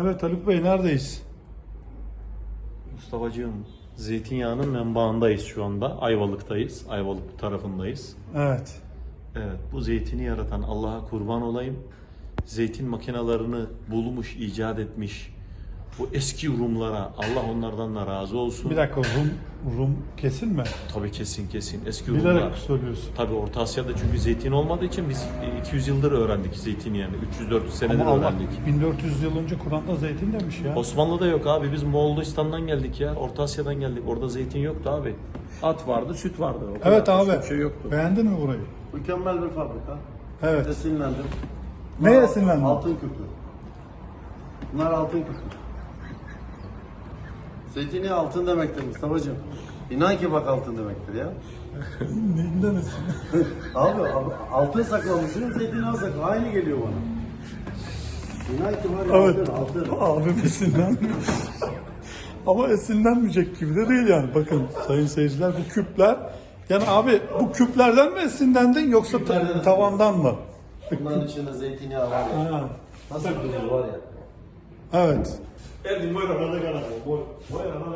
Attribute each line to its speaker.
Speaker 1: Evet Haluk Bey neredeyiz?
Speaker 2: Mustafa'cığım zeytinyağının menbaındayız şu anda. Ayvalık'tayız. Ayvalık tarafındayız.
Speaker 1: Evet.
Speaker 2: Evet bu zeytini yaratan Allah'a kurban olayım. Zeytin makinalarını bulmuş, icat etmiş. Bu eski Rumlara Allah onlardan da razı olsun.
Speaker 1: Bir dakika Rum, Rum kesin mi?
Speaker 2: Tabii kesin kesin eski Rumlar.
Speaker 1: Bilerek söylüyorsun.
Speaker 2: Tabii Orta Asya'da çünkü zeytin olmadığı için biz 200 yıldır öğrendik zeytini yani. 300-400 senedir
Speaker 1: Ama Allah
Speaker 2: öğrendik.
Speaker 1: 1400 yıl önce Kur'an'da zeytin demiş ya.
Speaker 2: Osmanlı'da yok abi. Biz Moğolistan'dan geldik ya. Orta Asya'dan geldik. Orada zeytin yoktu abi. At vardı, süt vardı. O.
Speaker 1: Evet abi.
Speaker 2: Bir şey yoktu.
Speaker 1: Beğendin mi burayı?
Speaker 3: Mükemmel bir fabrika.
Speaker 1: Evet.
Speaker 3: Esinlendim.
Speaker 1: Neye esinlendin?
Speaker 3: Altın küpü. Bunlar altın küpü. Zeytinyağı altın demektir Mustafa'cığım. İnan ki bak altın demektir ya.
Speaker 1: Neyinden esin?
Speaker 3: Abi, abi altın saklamışsın, zeytinyağı sakla. Aynı geliyor bana. İnan ki var ya
Speaker 1: Evet.
Speaker 3: altın, altın.
Speaker 1: Abim esinlenmiyor. Ama esinlenmeyecek gibi de değil yani. Bakın sayın seyirciler bu küpler. Yani abi bu küplerden mi esinlendin yoksa ta-
Speaker 3: Küplerden
Speaker 1: tavandan mı?
Speaker 3: Bunların içinde zeytinyağı var ya.
Speaker 1: Ha.
Speaker 3: Nasıl güzel var ya.
Speaker 1: Evet.
Speaker 2: Erdi muero, no le ganamos. Muero, no.